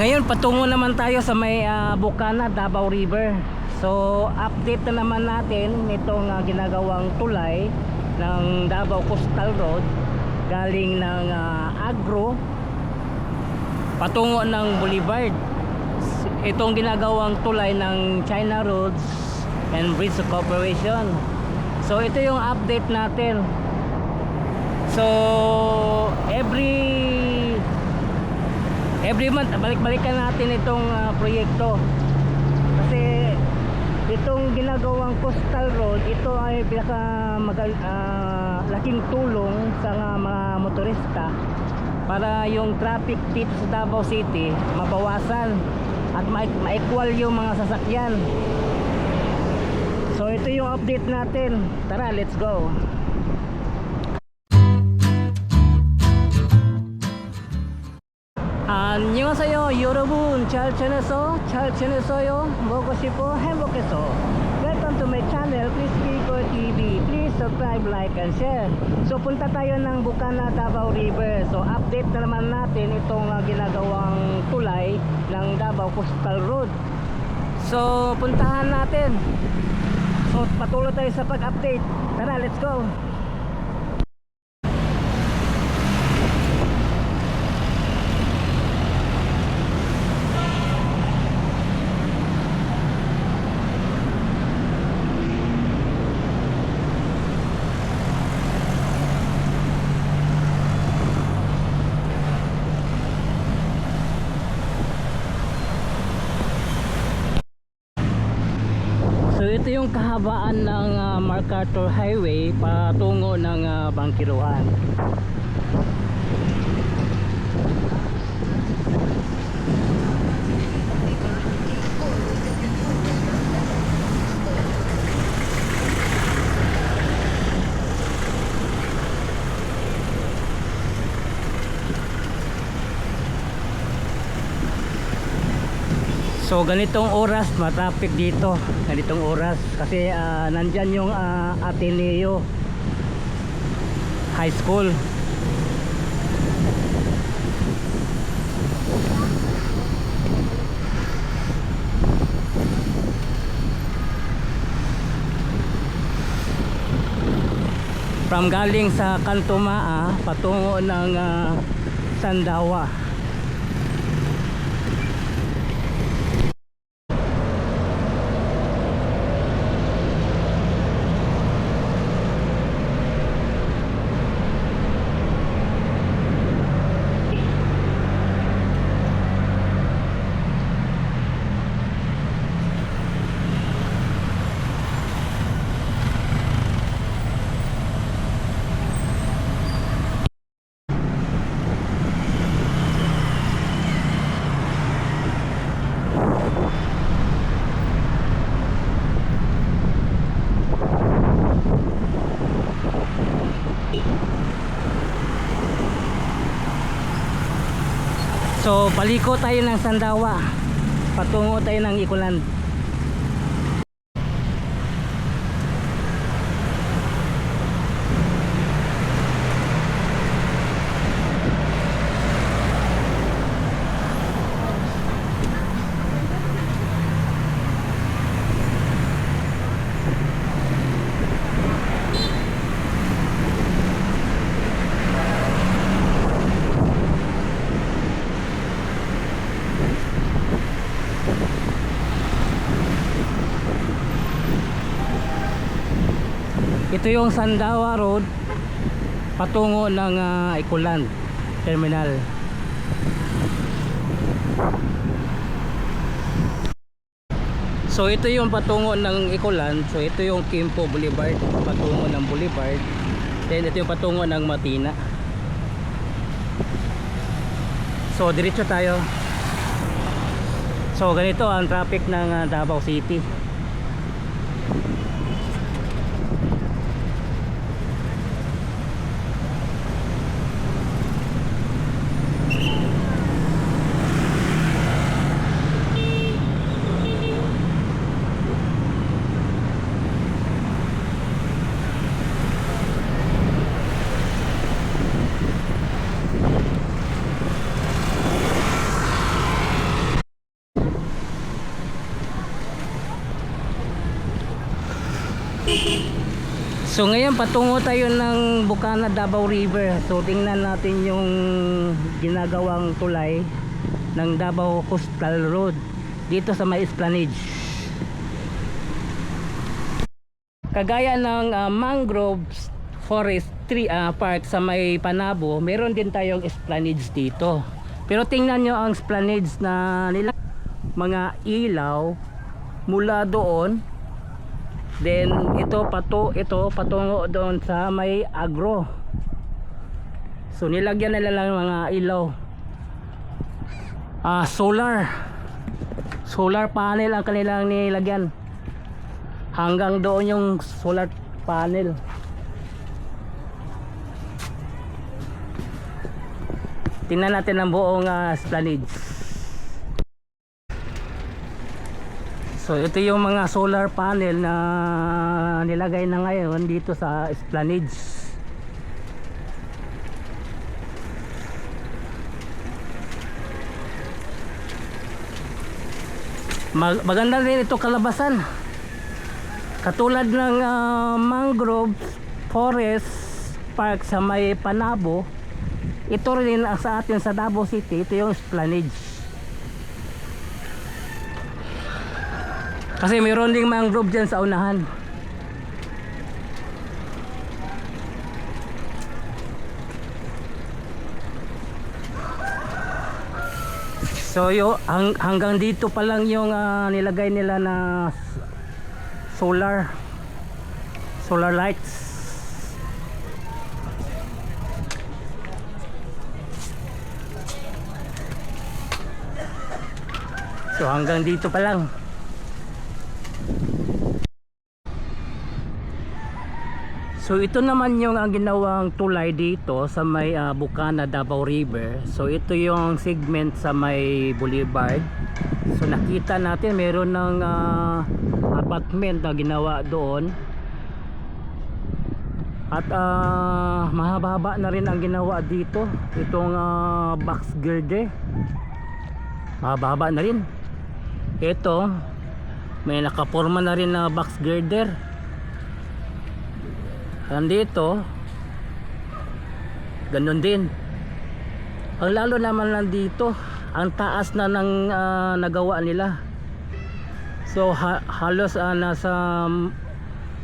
Ngayon patungo naman tayo sa may ah, Bukana, Davao River. So update na naman natin nitong ah, ginagawang tulay ng Davao Coastal Road galing ng ah, Agro patungo ng Boulevard. Itong ginagawang tulay ng China Roads and Bridge Corporation. So ito yung update natin. So every every month balik-balikan natin itong ah, proyekto. Kasi itong ginagawang coastal road, ito ay pinaka magal, ah, laking tulong sa nga mga motorista para yung traffic dito sa Davao City mabawasan at ma- ma-equal yung mga sasakyan. So ito yung update natin. Tara, let's go. 안녕하세요 여러분 잘 지내서 잘 지내서요 먹고 싶어 행복해서 Welcome to my channel Please Kiko TV Please subscribe, like, and share So punta tayo ng Bukana, Davao River So update na naman natin itong uh, ginagawang tulay ng Davao Coastal Road So puntahan natin So patuloy tayo sa pag-update Tara, let's go yung kahabaan ng ah, MacArthur Highway patungo ng ah, Bangkiruan. So ganitong oras matraffic dito. Ganitong oras. Kasi ah, nandyan yung ah, Ateneo High School. From galing sa Kantumaa patungo ng ah, Sandawa So paliko tayo ng Sandawa. Patungo tayo ng Ikulan Ito yung Sandawa Road patungo ng ah, Ikulan Terminal. So ito yung patungo ng Ikulan. So ito yung Kimpo Boulevard patungo ng Boulevard. Then ito yung patungo ng Matina. So diretso tayo. So ganito ang traffic ng ah, Davao City. So ngayon patungo tayo ng Bukana Davao River. So tingnan natin yung ginagawang tulay ng Davao Coastal Road dito sa may Esplanade. Kagaya ng ah, mangroves forest tree ah, park sa may Panabo, meron din tayong esplanades dito. Pero tingnan nyo ang esplanades na nila mga ilaw mula doon Then ito pato ito patungo doon sa may agro. So nilagyan nila lang mga ilaw. Ah solar. Solar panel ang kanilang nilagyan. Hanggang doon yung solar panel. Tingnan natin ang buong uh, Esplanades. So ito yung mga solar panel na nilagay na ngayon dito sa Esplanades. Mag maganda rin ito kalabasan. Katulad ng ah, mangrove forest park sa may Panabo, ito rin sa atin sa Davao City, ito yung Esplanades. Kasi mayroon ding mangrove dyan sa unahan. So yo hang, hanggang dito pa lang yung ah, nilagay nila na solar solar lights. So hanggang dito pa lang. So ito naman yung ang ginawang tulay dito sa may ah, Bukana Davao River. So ito yung segment sa may Boulevard. So nakita natin meron ng ah, apartment na ginawa doon. At ah, mahaba-haba na rin ang ginawa dito. Itong ah, box girder. Mahaba-haba na rin. Ito may nakaporma na rin na box girder. Nandito, ganun din. Ang lalo naman nandito, ang taas na ng ah, nagawa nila. So ha- halos ah, nasa mm,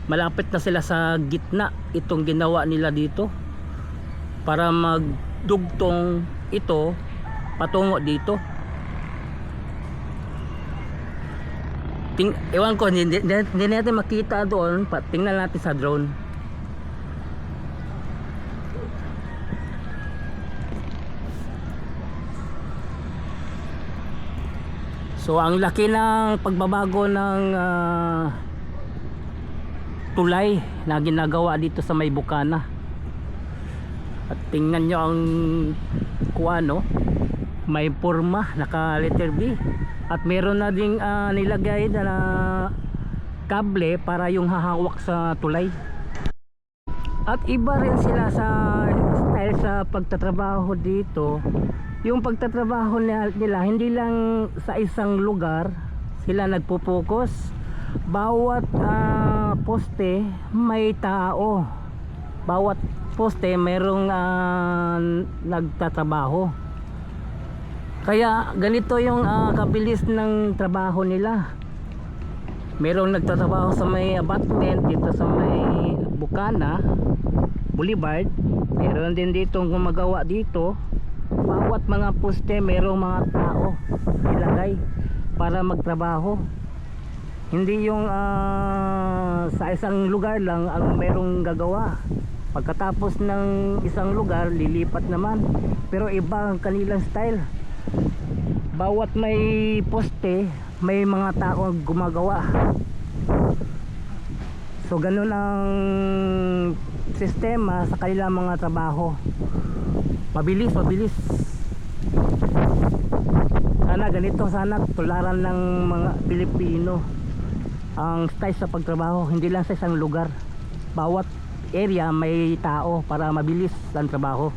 malapit na sila sa gitna itong ginawa nila dito para magdugtong ito patungo dito. Ting ewan ko hindi, hindi, natin makita doon, tingnan natin sa drone. So ang laki ng pagbabago ng ah, tulay na ginagawa dito sa may Bukana. At tingnan nyo ang kuano, may forma, naka letter B. At meron na ding ah, nilagay na kable para yung hahawak sa tulay. At iba rin sila sa style sa pagtatrabaho dito. Yung pagtatrabaho nila, hindi lang sa isang lugar sila nagpo-focus. Bawat ah, poste may tao. Bawat poste mayroong ah, nagtatrabaho. Kaya ganito yung ah, kabilis ng trabaho nila. Merong nagtatrabaho sa may abutment dito sa may Bukana Boulevard. Meron din dito gumagawa dito. Bawat mga poste merong mga tao ilagay para magtrabaho. Hindi yung ah, sa isang lugar lang ang merong gagawa. Pagkatapos ng isang lugar, lilipat naman. Pero iba ang kanilang style. Bawat may poste, may mga tao gumagawa. So ganun ang sistema sa kanilang mga trabaho. Mabilis, mabilis. Sana ganito, sana tularan ng mga Pilipino ang style sa pagtrabaho, hindi lang sa isang lugar. Bawat area may tao para mabilis ang trabaho.